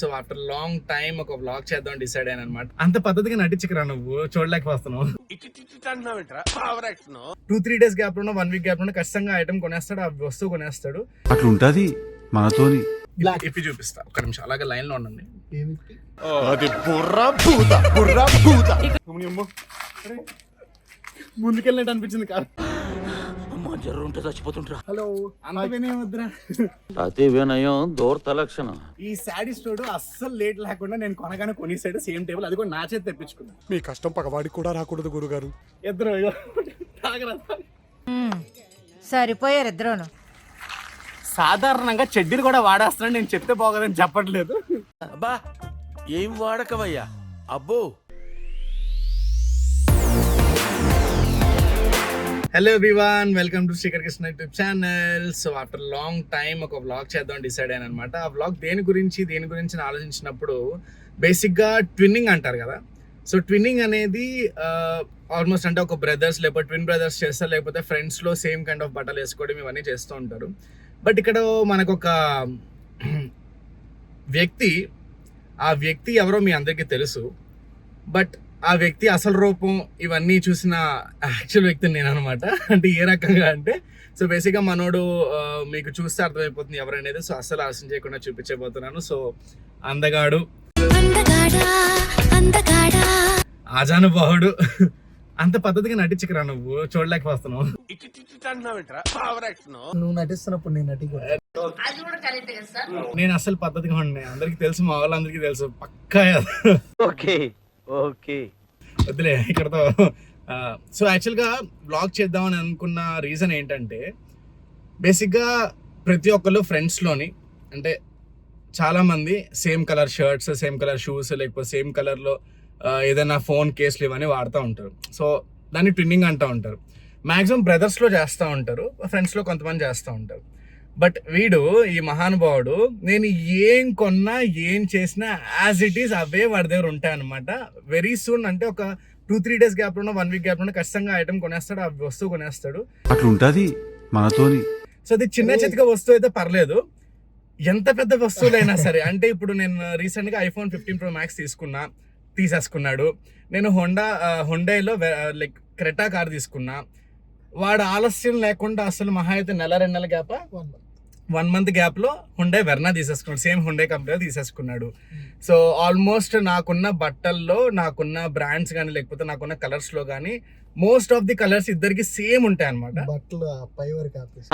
So after long time ఒక vlog చేద్దాం decide అయ్యాను అనమాట అంత పద్ధతిగా నటించకరా నువ్వు? చూడలేకపోతున్నావు టూ త్రీ డేస్ గ్యాప్లో వన్ వీక్ గ్యాప్లో ఖచ్చితంగా ఐటమ్ కొనేస్తాడు ఆ వస్తువు కొనేస్తాడు. అట్లుంటది మనతోని. ఇప్పి- ఇప్పి చూపిస్తా. ఒక నిమిషం అలాగే లైన్లో ఉండండి. అది బుర్ర భూత బుర్ర భూత. ముందుకెళ్ళినట్టు అనిపించింది కాదు. హలో అంత వినేయవద్దురా. అతి వినయం దూర్త లక్షణం. ఈ సాడీస్టోడు అస్సలు లేట్ లేకుండా నేను కొనగానే కొనేసాడు సేమ్ టేబుల్ అది కూడా నా చేతి తెప్పించుకున్నా. మీ కష్టం పగవాడికి కూడా రాకూడదు గురుగారు. ఇద్దరు ఇగో. తాగరా. సరిపోయారు ఇద్దరును. సాధారణంగా చెడ్డీలు కూడా వాడేస్తున్నాడు నేను చెప్తే బాగోదని చెప్పట్లేదు. అబ్బా ఏం వాడకవయ్యా? అబ్బో hello everyone welcome to Srikar Krishna YouTube channel so after long time ఒక వ్లాగ్ చేద్దాం డిసైడ్ అయ్యాను అనమాట ఆ వ్లాగ్ దేని గురించి దేని గురించి ఆలోచించినప్పుడు బేసిక్గా ట్విన్నింగ్ అంటారు కదా. సో ట్విన్నింగ్ అనేది ఆల్మోస్ట్ అంటే ఒక బ్రదర్స్ లేకపోతే ట్విన్ బ్రదర్స్ చేస్తారు లేకపోతే ఫ్రెండ్స్లో సేమ్ కైండ్ ఆఫ్ బట్టలు వేసుకోవడం ఇవన్నీ చేస్తూ ఉంటారు. బట్ ఇక్కడ మనకు ఒక వ్యక్తి ఆ వ్యక్తి ఎవరో మీ అందరికీ తెలుసు. బట్ ఆ వ్యక్తి అసలు రూపం ఇవన్నీ చూసిన యాక్చువల్ వ్యక్తిని నేను అనమాట అంటే ఏ రకంగా అంటే సో బేసిక్గా మనోడు మీకు చూస్తే అర్థమైపోతుంది ఎవరనేది. సో అసలు ఆలోచన చేయకుండా చూపించబోతున్నాను. సో అందగాడు. అందగాడా అందగాడా. ఆజానుబాహుడు. అంత పద్ధతిగా నటించకరా నువ్వు? చూడలేకపోతున్నావు. నువ్వు నటిస్తున్నప్పుడు నేను నటి కూడా నేను అసలు పద్ధతిగా ఉండే అందరికి తెలుసు మా వాళ్ళందరికీ తెలుసు పక్కా ఓకే ఓకే. వద్దులే ఇక్కడతో సో యాక్చువల్గా బ్లాగ్ చేద్దామని అనుకున్న రీజన్ ఏంటంటే బేసిక్గా ప్రతి ఒక్కళ్ళు ఫ్రెండ్స్లోని అంటే చాలామంది same colour shirts same colour shoes లేకపోతే సేమ్ కలర్లో ఏదైనా ఫోన్ కేసులు ఇవన్నీ వాడుతూ ఉంటారు. సో దాన్ని ట్విన్నింగ్ అంటూ ఉంటారు. మ్యాక్సిమం బ్రదర్స్లో చేస్తూ ఉంటారు ఫ్రెండ్స్లో కొంతమంది చేస్తూ ఉంటారు. బట్ వీడు ఈ మహానుభావుడు నేను ఏం కొన్నా ఏం చేసినా యాజ్ ఇట్ ఈస్ అవే వాడి దగ్గర ఉంటాయి అనమాట వెరీ సూన్ అంటే ఒక టూ త్రీ డేస్ గ్యాప్లో వన్ వీక్ గ్యాప్లో ఖచ్చితంగా ఐటమ్ కొనేస్తాడు ఆ వస్తువు కొనేస్తాడు. అట్లుంటది మనతోని. సో అది చిన్న చితక వస్తువు అయితే పర్లేదు. ఎంత పెద్ద వస్తువులైనా సరే అంటే ఇప్పుడు నేను రీసెంట్గా ఐఫోన్ ఫిఫ్టీన్ ప్రో మ్యాక్స్ తీసుకున్నా తీసేసుకున్నాడు. నేను హోండా హుండైలో లైక్ క్రెటా కార్ తీసుకున్నా. వాడు ఆలస్యం లేకుండా అసలు మహా అయితే నెల రెండు నెలల గ్యాప్? వన్ మంత్ గ్యాప్లో హుండే వెర్నా తీసేసుకున్నాడు. సేమ్ హుండే కంపెనీ తీసేసుకున్నాడు. సో ఆల్మోస్ట్ నాకున్న బట్టల్లో నాకున్న బ్రాండ్స్ కానీ లేకపోతే నాకున్న కలర్స్లో కానీ మోస్ట్ ఆఫ్ ది కలర్స్ ఇద్దరికి సేమ్ ఉంటాయి అనమాట బట్టలు పై వరకు ఆపేసి.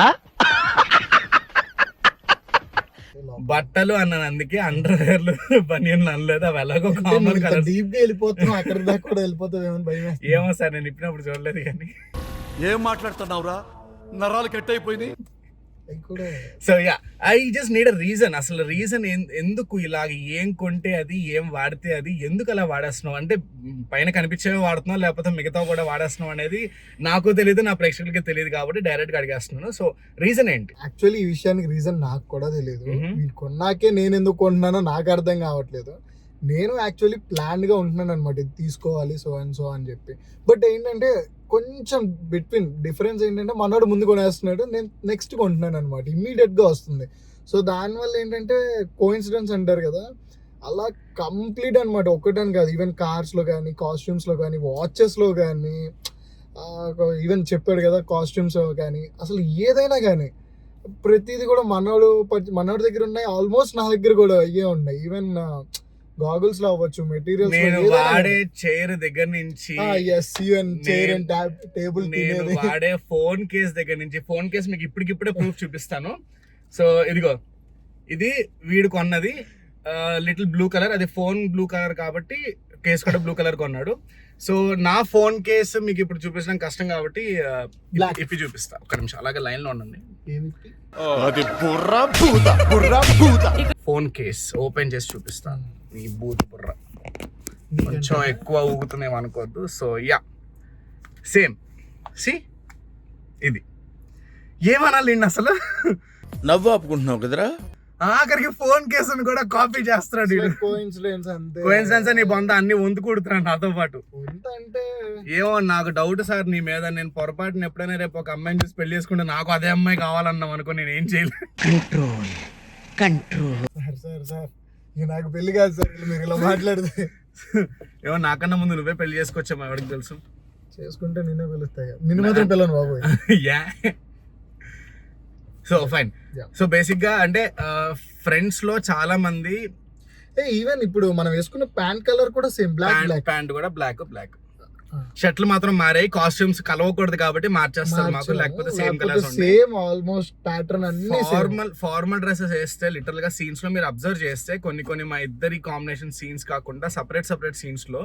బట్టలు అన్నాను అందుకే అండర్ వేర్లు బనియన్లు అనలేదు. అవి ఎలాగో కామన్ డీప్గా వెళ్ళిపోతున్నావు అక్కడ దాకా కూడా వేస్తుంది. ఏమో సార్ నేను ఇప్పినప్పుడు చూడలేదు కానీ. ఏం మాట్లాడుతున్నావురా? నరాలు కట్ అయిపోయింది so yeah I just need a reason అసలు రీజన్ ఎందుకు ఇలాగ ఏం కొంటే అది ఏం వాడితే అది ఎందుకు అలా వాడేస్తున్నావు? అంటే పైన కనిపించేవి వాడుతున్నావు? లేకపోతే మిగతా కూడా వాడేస్తున్నావు అనేది నాకు తెలియదు నా ప్రేక్షకులకి తెలియదు కాబట్టి డైరెక్ట్గా అడిగేస్తున్నాను. సో రీజన్ ఏంటి? యాక్చువల్లీ ఈ విషయానికి రీజన్ నాకు కూడా తెలియదు కొన్నాకే నేను ఎందుకు కొంటున్నానో నాకు అర్థం కావట్లేదు. నేను యాక్చువల్లీ ప్లాన్గా ఉంటున్నాను అనమాట ఇది తీసుకోవాలి సో అండ్ సో అని చెప్పి. బట్ ఏంటంటే కొంచెం బిట్వీన్ డిఫరెన్స్ ఏంటంటే మనోడు ముందు కొనేస్తున్నాడు నేను నెక్స్ట్ కొంటున్నాను అనమాట ఇమ్మీడియట్గా వస్తుంది. సో దానివల్ల ఏంటంటే కోయిన్సిడెన్స్ అంటారు కదా అలా కంప్లీట్ అనమాట ఒక్కటని కాదు ఈవెన్ కార్స్లో కానీ కాస్ట్యూమ్స్లో కానీ వాచెస్లో కానీ ఈవెన్ చెప్పాడు కదా కాస్ట్యూమ్స్ కానీ అసలు ఏదైనా కానీ ప్రతిదీ కూడా మనోడు ప- మనోడి దగ్గర ఉన్నాయి ఆల్మోస్ట్ నా దగ్గర కూడా అయ్యే ఉన్నాయి. ఈవెన్ గాగుల్స్లో అవ్వచ్చు నేను మెటీరియల్స్ వాడే చైర్ దగ్గర నుంచి ఎస్ ఈవెన్ చైర్ నేను- అండ్ టేబుల్ నేను వాడే ఫోన్ కేస్ దగ్గర నుంచి ఫోన్ కేస్ మీకు ఇప్పటికిప్పుడే ప్రూఫ్ చూపిస్తాను. సో ఇదిగో ఇది వీడు కొన్నది లిటిల్ బ్లూ కలర్ అది ఫోన్ బ్లూ కలర్ కాబట్టి కేస్ కూడా బ్లూ కలర్ కొన్నాడు. సో నా ఫోన్ కేస్ మీకు ఇప్పుడు చూపించడం కష్టం కాబట్టి ఇప్పి- చూపిస్తా. ఒక నిమిషం. అలాగే లైన్లో ఉండండి. ఏమిటి? అది బుర్ర భూత బుర్ర భూత. ఫోన్ కేస్ ఓపెన్ చేసి చూపిస్తా. ఈ బూత్ బుర్ర. కొంచెం ఎక్కువ ఊగుతుందేమో అనుకోవద్దు. So yeah. సేమ్ సి ఇది. ఏమనాలి అసలు? నవ్వు ఆపుకుంటున్నావు కదరా? ఆఖరికి ఫోన్ కేసును కూడా కాపీ చేస్తున్నాడు కోయిన్సిడెన్స్ అంతే. నీ బొంద అన్ని వంతుకూడుతున్నాడు నాతో పాటు. అంటే? ఏమో నాకు డౌట్ సార్ నీ మీద నేను పొరపాటున ఎప్పుడైనా రేపు ఒక అమ్మాయిని చూసి పెళ్ళి చేసుకుంటే నాకు అదే అమ్మాయి కావాలన్నాం అనుకో నేను ఏం చేయలేదు సార్ సార్ సార్. ఇక నాకు పెళ్ళి కాదు సార్ మీరు ఇలా మాట్లాడితే. ఏమో నాకన్నా ముందు నువ్వే పెళ్ళి చేసుకొచ్చామా ఎవరికి తెలుసు? చేసుకుంటే నిన్నే పిలుస్తాయి నిన్ను మాత్రం పిల్లను బాబు యా. So fine. సో బేసిక్గా అంటే ఫ్రెండ్స్లో చాలా మంది ఈవెన్ ఇప్పుడు మనం వేసుకున్న ప్యాంట్ కలర్ కూడా సేమ్ బ్లాక్ ప్యాంట్ కూడా బ్లాక్ బ్లాక్. షర్ట్లు మాత్రం మారాయి కాస్ట్యూమ్స్ కలవకూడదు కాబట్టి మార్చేస్తారు మాకు లేకపోతే సేమ్ ఉంటాయి సేమ్ ఆల్మోస్ట్ ప్యాటర్న్ అన్ని. ఫార్మల్ ఫార్మల్ డ్రెస్సెస్ వేస్తే లిటరల్గా సీన్స్లో మీరు అబ్జర్వ్ చేస్తే కొన్ని కొన్ని మా ఇద్దరి కాంబినేషన్ సీన్స్ కాకుండా సపరేట్ సపరేట్ సీన్స్లో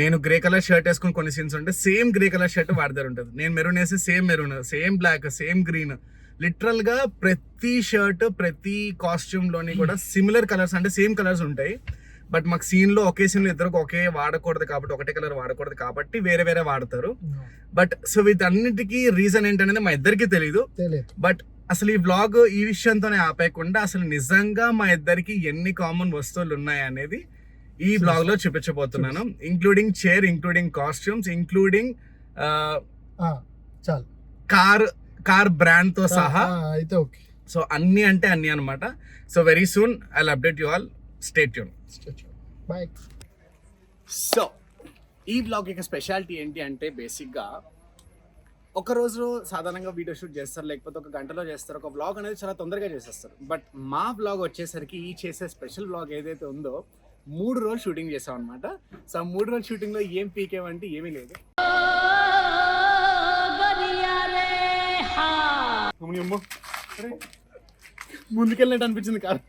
నేను గ్రే కలర్ షర్ట్ వేసుకుని కొన్ని సీన్స్ ఉంటే సేమ్ గ్రే కలర్ షర్ట్ వాడిదారు ఉంటుంది. నేను మెరూన్ వేసి same maroon same black same green లిటరల్గా ప్రతి షర్ట్ ప్రతి కాస్ట్యూమ్లోని కూడా సిమిలర్ కలర్స్ అంటే సేమ్ కలర్స్ ఉంటాయి. బట్ మాకు సీన్లో ఒకే సీన్లో ఇద్దరికి ఒకే వాడకూడదు కాబట్టి ఒకటే కలర్ వాడకూడదు కాబట్టి వేరే వేరే వాడతారు. బట్ సో వీటన్నిటికీ రీజన్ ఏంటనేది మా ఇద్దరికి తెలియదు బట్ అసలు ఈ బ్లాగ్ ఈ విషయంతోనే ఆపేయకుండా అసలు నిజంగా మా ఇద్దరికి ఎన్ని కామన్ వస్తువులు ఉన్నాయి అనేది ఈ బ్లాగ్లో చూపించబోతున్నాను. Including chair including costumes including ఆ, చాలు. కార్ కార్ బ్రాండ్తో సహా. అయితే ఓకే. సో అన్ని అంటే అన్ని అన్నమాట. So very soon I update you all stay Yoon bye so ఈ బ్లాగ్ యొక్క స్పెషాలిటీ ఏంటి అంటే బేసిక్గా ఒక రోజు సాధారణంగా వీడియో షూట్ చేస్తారు లేకపోతే ఒక గంటలో చేస్తారు ఒక బ్లాగ్ అనేది చాలా తొందరగా చేసేస్తారు. బట్ మా బ్లాగ్ వచ్చేసరికి ఈ చేసే స్పెషల్ బ్లాగ్ ఏదైతే ఉందో మూడు రోజులు షూటింగ్ చేసాం అనమాట సో ఆ మూడు రోజులు షూటింగ్లో ఏం పీకేమంటే ఏమీ లేదు. ముందుకెళ్ళినట్టు అనిపించింది కాదు.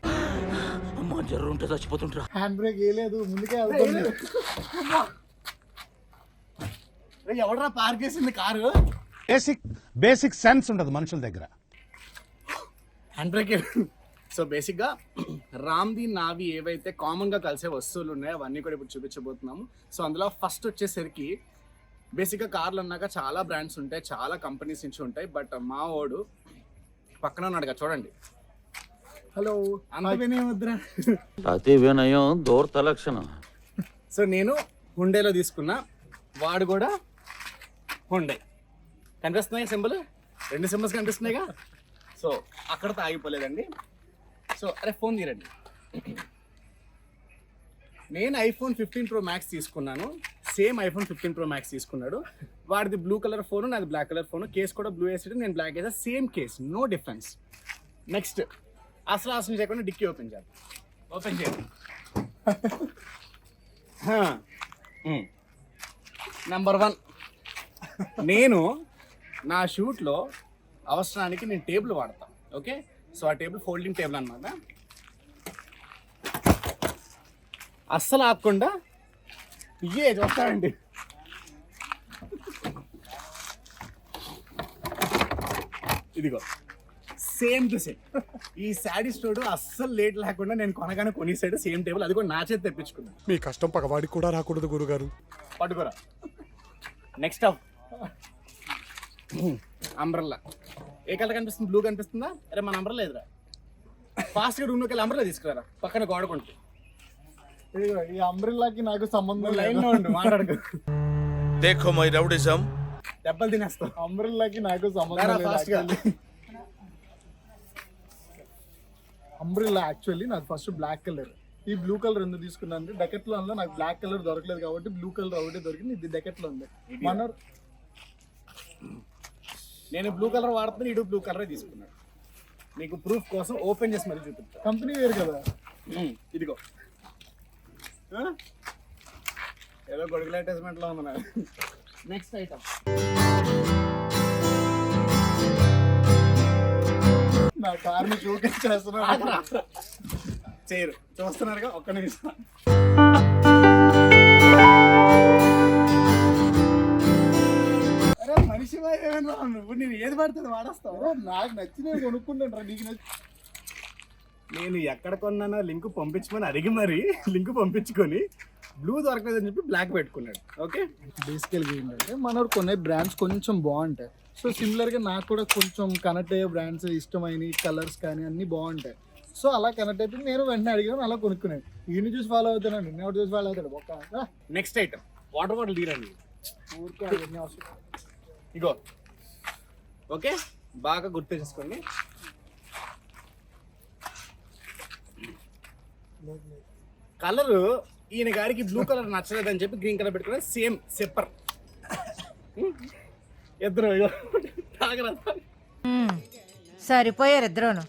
అమ్మా జర్రు ఉంటే చచ్చిపోతుంటరా హ్యాండ్ బ్రేక్ వేయలేదు ముందుకే వెళ్తుంది అరే, ఎవడరా పార్క్ చేసింది కారు? బేసిక్ బేసిక్ సెన్స్ ఉండదు మనుషుల దగ్గర. హ్యాండ్ బ్రేక్ సో బేసిక్గా రామ్ది నావి ఏవైతే కామన్గా కలిసే వస్తువులు ఉన్నాయో అవన్నీ కూడా ఇప్పుడు చూపించబోతున్నాము. సో అందులో ఫస్ట్ వచ్చేసరికి బేసిక్గా కార్లు అన్నాక చాలా బ్రాండ్స్ ఉంటాయి చాలా కంపెనీస్ నుంచి ఉంటాయి బట్ మా వాడు పక్కన ఉన్నాడుగా చూడండి. హలో అంత వినయం దూరత లక్షణం సో నేను హుండేలో తీసుకున్నా వాడు కూడా హుండే కనిపిస్తున్నాయి సింబల్? రెండు సింబల్స్ కనిపిస్తున్నాయిగా? సో అక్కడతో ఆగిపోలేదండి సో అరే ఫోన్ తీరండి నేను ఐఫోన్ ఫిఫ్టీన్ ప్రో మ్యాక్స్ తీసుకున్నాను. Same iPhone fifteen pro max తీసుకున్నాడు. వాడిది బ్లూ కలర్ ఫోన్ నాది బ్లాక్ కలర్ ఫోన్ కేస్ కూడా బ్లూ వేసాడు నేను బ్లాక్ వేసా. Same case no difference next అసలు అసలు చేయకుండా డిక్కీ ఓపెన్ చేయాలి ఓపెన్ చేయాలి నెంబర్ వన్ నేను నా షూట్లో అవసరానికి నేను టేబుల్ వాడతాను ఓకే? సో ఆ టేబుల్ ఫోల్డింగ్ టేబుల్ అనమాట అస్సలు ఆపకుండా ఇయ్యే చూస్తానండి ఇదిగో. Same to same. ఈ శాడీస్టోడు అస్సలు లేట్ లేకుండా నేను కొనగానే కొనిసాడు సేమ్ టేబుల్. అది కూడా నా చేతి తెప్పించుకున్నాను మీ కష్టం పగవాడికి కూడా రాకూడదు గురుగారు. పట్టుకోరా. నెక్స్ట్ అప్ అంబ్రల్లా ఏ కలర్ కనిపిస్తుంది? బ్లూ కనిపిస్తుందా? అరే మన అంబ్రల్లా ఎదురా ఫాస్ట్గా రూమ్లోకి వెళ్ళి అంబ్రల్లా తీసుకురా పక్కన గోడకుంటు ఇదిగో, ఈ అంబ్రిల్లాకి నాకు సంబంధం లేదు. ఉండు మాట్లాడుకో. దేఖో మై రౌడిజం. దెబ్బలు తినేస్తావు. అంబ్రిల్లాకి నాకు సంబంధం లేదు ఫాస్ట్గా అంబ్రిల్లా యాక్చువల్లీ నాకు ఫస్ట్ బ్లాక్ కలర్ ఈ బ్లూ కలర్ ఎందుకు తీసుకున్నాను అంటే డెకెట్లో నాకు బ్లాక్ కలర్ దొరకలేదు కాబట్టి బ్లూ కలర్ ఒకటే దొరికింది ఇది డెకెట్లో ఉంది మన నేను బ్లూ కలర్ వాడుతున్నాను ఇడు బ్లూ కలరే తీసుకున్నాడు. నీకు ప్రూఫ్ కోసం ఓపెన్ చేసి మరీ చూపిస్తా. కంపెనీ వేరు కదా. ఇదిగో? ఏదో గొడుగుల అటాచ్మెంట్లో ఉంది నాకు నెక్స్ట్ ఐటమ్ నా కార్ని షోకేస్ చేస్తున్నా చేయరు. చూస్తున్నారుగా ఒక్క నిమిషం. అరే మనిషి ఏమైనా నువ్వు నేను ఏది పడుతుంది వాడేస్తావు? నాకు నచ్చినవి కొనుక్కుంటాను నీకు నచ్చి నేను ఎక్కడ కొన్నానో లింక్ పంపించమని అడిగి మరి లింక్ పంపించుకొని బ్లూ దొరకలేదని చెప్పి బ్లాక్ పెట్టుకున్నాడు. ఓకే బేసికల్గా ఏంటంటే మనోడు కొన్ని బ్రాండ్స్ కొంచెం బాగుంటాయి. సో సిమిలర్గా నాకు కూడా కొంచెం కనెక్ట్ అయ్యే బ్రాండ్స్ ఇష్టమైన కలర్స్ కానీ అన్నీ బాగుంటాయి. సో అలా కనెక్ట్ అయిపోయి నేను వెంటనే అడిగాను అలా కొనుక్కున్నాను ఈయన చూసి ఫాలో అవుతాను నిన్న ఎవరు చూసి ఫాలో అవుతాడు? ఒక్క నెక్స్ట్ ఐటమ్ వాటర్ బాటిల్ తీరండి ఊరికే అవసరం. ఇగో. ఓకే బాగా గుర్తు చేసుకోండి. కలర్ ఈయన గారికి బ్లూ కలర్ నచ్చలేదని చెప్పి గ్రీన్ కలర్ పెట్టుకున్నా సేమ్ సెప్పర్ ఇద్దరు. సరిపోయారు ఇద్దరును.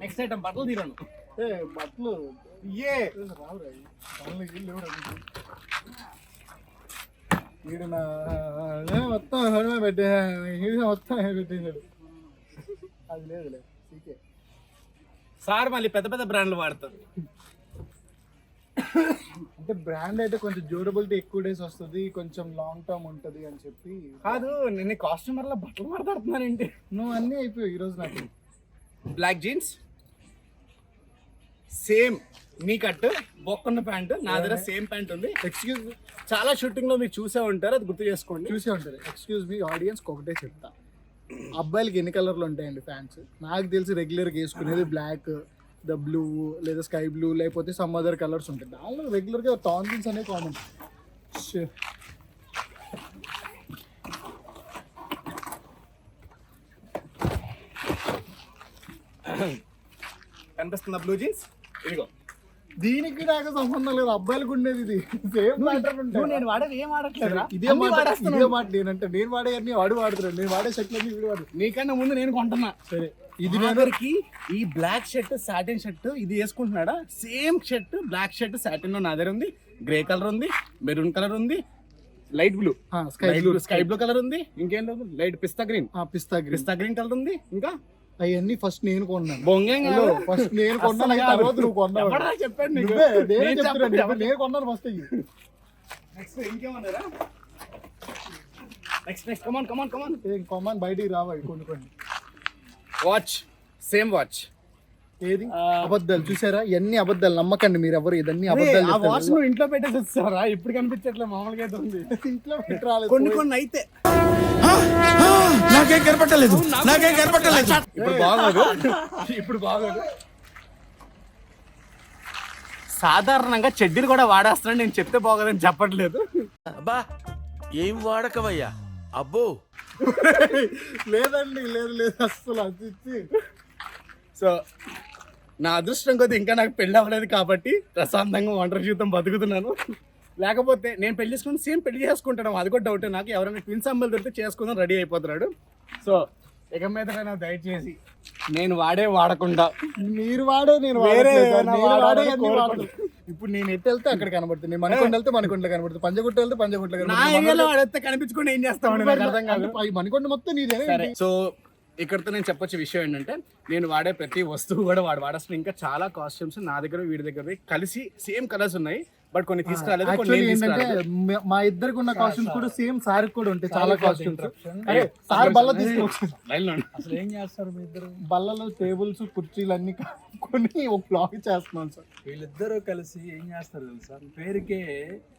నెక్స్ట్ ఐటమ్ బట్టలు తీరాను. ఏ బట్టలు ఇల్లు ఎవరు అడుగుతారు? వీడు నా ఏ మొత్తం హనుమ పెట్టే మొత్తం పెట్టేశాడు. అది లేదులే సీకే. సార్ మళ్ళీ పెద్ద పెద్ద బ్రాండ్లు వాడతారు. అంటే బ్రాండ్ అయితే కొంచెం డ్యూరబిలిటీ ఎక్కువ డేస్ వస్తుంది కొంచెం లాంగ్ టర్మ్ ఉంటుంది అని చెప్పి. కాదు నేను కాస్ట్యూమర్లో బట్టలు మాట్లాడుతున్నాను ఏంటి నువ్వు అన్నీ అయిపోయావు ఈరోజు నాకు. బ్లాక్ జీన్స్ సేమ్ నీ కట్ బొక్కన్న ప్యాంట్ నా దగ్గర సేమ్ ప్యాంట్ ఉంది. ఎక్స్క్యూజ్ చాలా షూటింగ్లో మీరు చూసే ఉంటారు అది గుర్తు చేసుకోండి. చూసే ఉంటారు. ఎక్స్క్యూజ్ మీ ఆడియన్స్ ఒకటే చెప్తా. అబ్బాయిలకి ఎన్ని కలర్లు ఉంటాయండి ఫ్యాన్స్ నాకు తెలిసి రెగ్యులర్గా వేసుకునేది బ్లాక్ ద బ్లూ లేదా స్కై బ్లూ లేకపోతే సమ్ అదర్ కలర్స్ ఉంటాయి. దానిలో రెగ్యులర్గా టాన్ జీన్స్ అనేవి కామన్ కనిపిస్తుందా బ్లూ జీన్స్ ఇదిగో. దీనికి నాకు సంబంధం లేదు అబ్బాయిలకు ఉండేది ఇది. సేమ్ నువ్వు నేను వాడేది ఏం వాడట్లేదు ఇదే ఇదే మాట నేనంటే నేను వాడే అన్ని వాడు వాడుతున్నాడు నేను వాడే షర్ట్లన్నీ వీడు వాడు. నీకన్నా ముందు నేను కొంటున్నా. సరే ఇది దగ్గరికి ఈ బ్లాక్ షర్ట్ సాటిన్ షర్ట్ ఇది వేసుకుంటున్నాడా? Same shirt black shirt satin నా దగ్గర ఉంది. గ్రే కలర్ ఉంది మెరూన్ కలర్ ఉంది light blue sky blue sky blue colour ఉంది. ఇంకేం లేదు లైట్ పిస్తా గ్రీన్ పిస్తా గ్రీన్ పిస్తా గ్రీన్ కలర్ ఉంది. ఇంకా అవన్నీ ఫస్ట్ నేను కొన్నాను. బొంగేం హలో ఫస్ట్ నేను కొన్నాను అవి తర్వాత నువ్వు కొన్నావు. చెప్పాడు నువ్వే నేనే నేను చెప్తున్నాను నేను కొన్నాను ఫస్ట్ అయ్యి next ఇంకేమన్నారా? Next next come on come on come on ఏం కొమ్మని బయటికి రావాలి కొన్ని కొన్ని. వాచ్ సేమ్ వాచ్ ఏది? అబద్ధాలు చూసారా? ఇవన్నీ అబద్ధాలు నమ్మకండి మీరు ఎవరు ఇదన్నీ అబద్ధాలు ఆ వాచ్. నువ్వు ఇంట్లో పెట్టేసి వచ్చారా ఇప్పుడు కనిపించట్లే మామూలుగా అయితే ఉంది. ఇంట్లో పెట్టి రాలేదు. కొన్ని కొన్ని అయితే. నాకేం కనపట్టలేదు. నాకేం కనపట్టలేదు. ఇప్పుడు బాగోదు. ఇప్పుడు బాగోదు. సాధారణంగా చెడ్డీలు కూడా వాడేస్తున్నాను నేను చెప్తే బాగోదని చెప్పట్లేదు. అబ్బా ఏం వాడకవయ్యా అబ్బో. లేదండి లేదు లేదు అస్సలు అది ఇచ్చి సో నా అదృష్టం కొద్ది ఇంకా నాకు పెళ్ళి అవ్వలేదు కాబట్టి ప్రశాంతంగా ఒంటరి జీవితం బతుకుతున్నాను. లేకపోతే నేను పెళ్ళి చేసుకుని సేమ్ పెళ్ళి చేసుకుంటాను. అది కూడా డౌట్ నాకు ఎవరైనా ట్విన్స్ అమ్మాయిలు దొరికితే చేసుకుందాం రెడీ అయిపోతున్నాడు. సో ఇక మీద దయచేసి నేను వాడే వాడకుండా. మీరు వాడే నేను వేరే వాడే. ఇప్పుడు నేను ఎటు వెళ్తే అక్కడ కనబడుతుంది. నేను మనకొండ వెళ్తే మనకొండ కనబడుతుంది. పంజగుట్ట వెళ్తే పంజగుట్ట కనబడుతుంది. ఏం చేస్తామని అర్థం కాదు. మణికొండ మొత్తం నీదే. సో ఇక్కడతో నేను చెప్పొచ్చే విషయం ఏంటంటే నేను వాడే ప్రతి వస్తువు కూడా వాడు వాడాల్సిన ఇంకా చాలా కాస్ట్యూమ్స్ నా దగ్గర వీడి దగ్గర కలిసి సేమ్ కలర్స్ ఉన్నాయి. బట్ కొన్ని తీసుకురాలేదు కొన్ని ఏంటంటే మ- ఇద్దరికి ఉన్న కాస్ట్యూమ్స్ కూడా సేమ్ సార్ కూడా ఉంటాయి చాలా కాస్ట్యూమ్స్ సార్ బల్ల. అసలు ఏం చేస్తారు మీ ఇద్దరు? బల్లలు టేబుల్స్ కుర్చీలు అన్ని కొని ఒక బ్లాగ్ చేస్తున్నాను సార్. వీళ్ళిద్దరూ కలిసి ఏం చేస్తారు తెలుసా? పేరుకే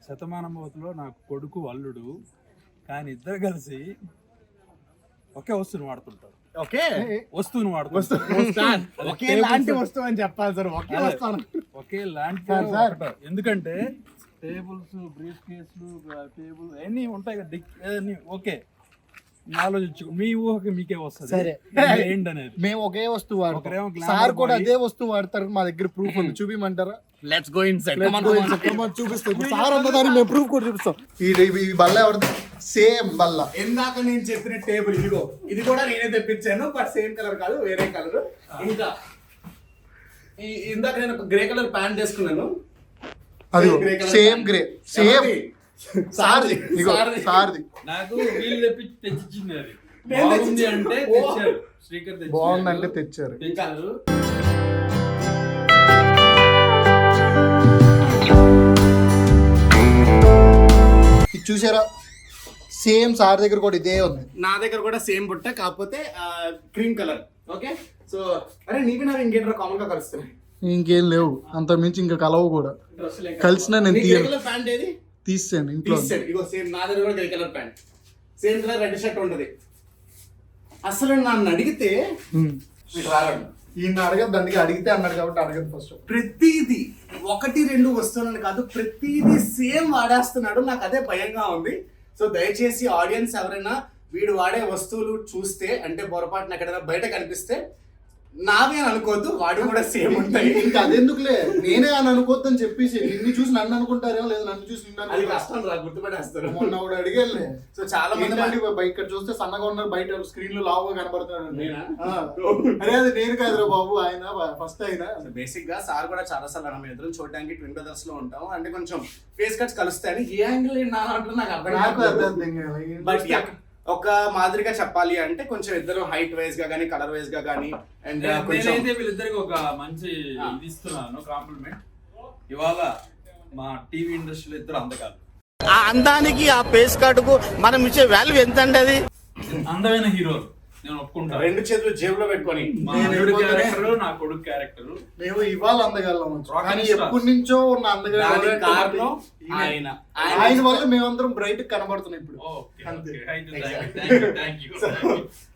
శతమానమవతిలో నాకు కొడుకు అల్లుడు కానీ ఇద్దరు కలిసి ఒకే వస్తువుని వాడుతుంటారు. ఓకే. వస్తువుని వాడుతుంటారు. ఒకే లాంటి వస్తువు అని చెప్పాలి సార్. ఒకే వస్తాను ఒకే లాంటి సార్. ఎందుకంటే టేబుల్స్ బ్రీఫ్ కేసులు టేబుల్ అన్నీ ఉంటాయి కదా డిక్ అన్నీ ఓకే. ఆలోచించు మీ ఊహకి మీకే వస్తుంది. సరే. ఏంటనేది? మేము ఒకే వస్తువు వాడతాం. సార్ కూడా. అదే వస్తువు వాడతారు మా దగ్గర ప్రూఫ్ ఉంది. చూపిమంటారా? లెట్స్ గో ఇన్ సైడ్ చూపిస్తాం సార్ అన్నదాన్ని మేము ప్రూఫ్ కూడా చూపిస్తాం. ఈ బల్ల ఎవరిది? సేమ్ బల్ల. ఇందాక నేను చెప్పిన టేబుల్ ఇదిగో ఇది కూడా నేనే తెప్పించాను బట్ సేమ్ కలర్ కాదు వేరే కలర్. ఇంకా ఇందాక నేను ఒక గ్రే కలర్ ప్యాంట్ వేసుకున్నాను. అది సేమ్. Grey same? సార్ది. ఇగో సార్ది. నాకు వీళ్ళు తెప్పి తెచ్చిచ్చింది అది. బాగుంది. అంటే. తెచ్చారు. శ్రీకర్ తెచ్చారు. బాగుందంటే తెచ్చారు. తెచ్చారు. ఇది చూసారా? సేమ్ సార్ దగ్గర కూడా ఇదే ఉంది. నా దగ్గర కూడా సేమ్ బుట్ట కాకపోతే క్రీమ్ కలర్. ఓకే? సో అరే నీవి నాకు ఇంకేంట్రా కామన్గా కలుస్తున్నాయి? ఇంకేం లేవు. అంత మించి ఇంకా కలవు కూడా. కలిసినా నేను తీయను. ప్యాంట్ ఏది? తీసాను ఇంట్లో. తీసాడు ఇగో సేమ్ నా దగ్గర కూడా grey colour pant same colour red shirt ఉంటది. అసలు నన్ను అడిగితే ఇటు రారాడు. ఈయన అడగద్దు అందుకే అడిగితే అన్నాడు కాబట్టి అడగదు ఫస్ట్ ప్రతిదీ ఒకటి రెండు వస్తువులను కాదు ప్రతిదీ సేమ్ వాడేస్తున్నాడు. నాకు అదే భయంగా ఉంది. సో దయచేసి ఆడియన్స్ ఎవరైనా వీడు వాడే వస్తువులు చూస్తే అంటే పొరపాటున ఎక్కడైనా బయట కనిపిస్తే నావే అని అనుకోవద్దు వాడు కూడా సేమ్ ఉంటాయి ఇంకా అదెందుకులే నేనే అని అనుకోద్దని చెప్పేసి నిన్ను చూసి నన్ను అనుకుంటారేమో లేదా నన్ను చూసి నిన్ను అది అనుకుంటారా? కష్టం రా గుర్తుపడేస్తారు మొన్న ఒకడు అడిగేలే సో చాలా మంది బయట ఇక్కడ చూస్తే సన్నగా ఉన్నారు బయట స్క్రీన్లో లావుగా కనబడుతున్నాడు నేనా? అరే అది నేను కాదురా బాబు ఆయన ఫస్ట్ ఆయన బేసిక్గా సార్ కూడా చాలా సార్లు అన్న ఇద్దరం చూడడానికి ట్విన్ బ్రదర్స్లో ఉంటాం అంటే కొంచెం ఫేస్ కట్స్ కలుస్తాయని ఏ యాంగిల్ నా అంటున్నా నాకు అర్థం నాకు కాదు. అర్థం కాదు. ఈయన బట్ ఒక మాదిరిగా చెప్పాలి అంటే కొంచెం ఇద్దరు హైట్ వైజ్గా కానీ కలర్ వైజ్గా కానీ అండ్ కొంచెం నేనైతే వీళ్ళిద్దరికి ఒక మంచి. ఇది ఇస్తున్నాను కాంప్లిమెంట్ ఇవాళ మా టీవీ ఇండస్ట్రీలో ఇద్దరు అందగాలు ఆ అందానికి ఆ పేస్ కార్డుకు మనం ఇచ్చే వాల్యూ ఎంత అండి అది? అందమైన హీరోలు నేను ఒప్పుకుంటాను రెండు చేతులు జేబులో పెట్టుకొని. మా అల్లుడు క్యారెక్టర్ నా కొడుకు క్యారెక్టర్ మేము ఇవాళ అందగలం Rocket కానీ. ఎప్పటి నుంచో ఉన్న అందగలం దానికి కారణం. ఆయన. ఆయన వల్ల మేమందరం బ్రైట్ కనబడుతున్నాం ఇప్పుడు. అంతే.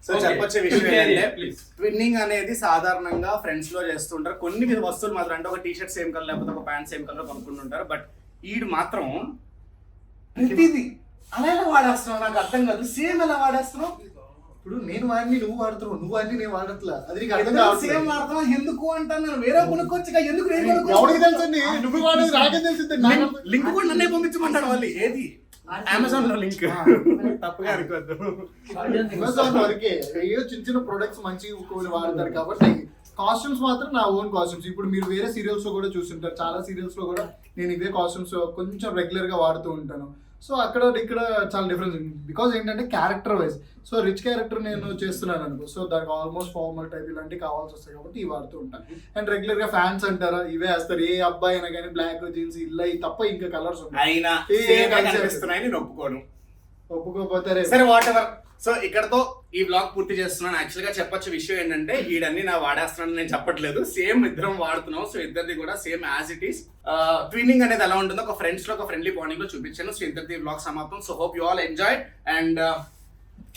సో చెప్పొచ్చే విషయం ఏంటంటే ట్విన్నింగ్ అనేది సాధారణంగా ఫ్రెండ్స్లో చేస్తుంటారు కొన్ని విధ వస్తువులు మాత్రం అంటే ఒక టీ షర్ట్ సేమ్ కలర్ లేకపోతే ఒక ప్యాంట్ సేమ్ కలర్ కొనుక్కుంటుంటారు. బట్ ఈడు మాత్రం ప్రతిదీ. అలా ఎలా వాడేస్తున్నావు? నాకు అర్థం కాదు. సేమ్ ఎలా వాడేస్తున్నావు? ఇప్పుడు నేను వాడిని నువ్వు వాడుతున్నావు నువ్వు వాడిని నేను వాడట్లా? అది నీకు అర్థం సేమ్ వాడుతున్నావు ఎందుకు అంటాను నేను వేరే కొనుక్కోవచ్చు ఎందుకు నేను ఎవరికి? తెలుసండి? నువ్వు వాడేది నాకేం తెలిసింది నాకు లింక్- కూడా నన్నే పంపించమంటాడు వాళ్ళు ఏది? అమెజాన్లో లింక్. తప్పుగా అనుకోవద్దు అమెజాన్ వరకే ఏదో చిన్న చిన్న ప్రొడక్ట్స్ మంచి వాడతారు కాబట్టి కాస్ట్యూమ్స్ మాత్రం నా ఓన్ కాస్ట్యూమ్స్ ఇప్పుడు మీరు వేరే సీరియల్స్లో కూడా చూస్తుంటారు. చాలా సీరియల్స్లో కూడా నేను ఇవే కాస్ట్యూమ్స్ కొంచెం రెగ్యులర్గా వాడుతూ ఉంటాను. సో అక్కడ ఇక్కడ చాలా డిఫరెన్స్ బికాజ్ ఏంటంటే character wise so rich character నేను చేస్తున్నాను అనుకో సో దానికి ఆల్మోస్ట్ ఫార్మల్ టైప్ ఇలాంటివి కావాల్సి వస్తాయి కాబట్టి ఇవి వాడుతూ ఉంటాను. అండ్ రెగ్యులర్గా ఫ్యాన్స్ అంటారా ఇవే వేస్తారు. ఏ అబ్బాయి అయినా కానీ బ్లాక్ జీన్స్ ఇలా ఇవి తప్ప ఇంకా కలర్స్ ఉంటాయి ఒప్పుకోను. ఒప్పుకోపోతారే సరే వాట్ ఎవర్ సో ఇక్కడతో ఈ బ్లాగ్ పూర్తి చేస్తున్నాను. యాక్చువల్గా చెప్పొచ్చు విషయం ఏంటంటే ఈడన్ని నా వాడేస్తున్నాను నేను చెప్పట్లేదు. సేమ్ ఇద్దరం వాడుతున్నాం. సో ఇద్దరిది కూడా same as it is twinning అనేది ఎలా ఉంటుందో ఒక ఫ్రెండ్స్లో ఒక ఫ్రెండ్లీ బాండింగ్లో చూపించాను. సో ఇద్దరిది బ్లాగ్ సమాప్తం. So hope you all enjoy and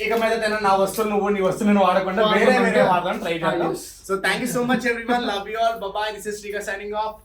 ఇక మీద నా వస్తువులు నువ్వు నీ వస్తువులు వాడకుండా వేరే వేరే వాడడానికి ట్రై చేద్దాం. So thank you so much everyone love you all bye this is శ్రీగా signing of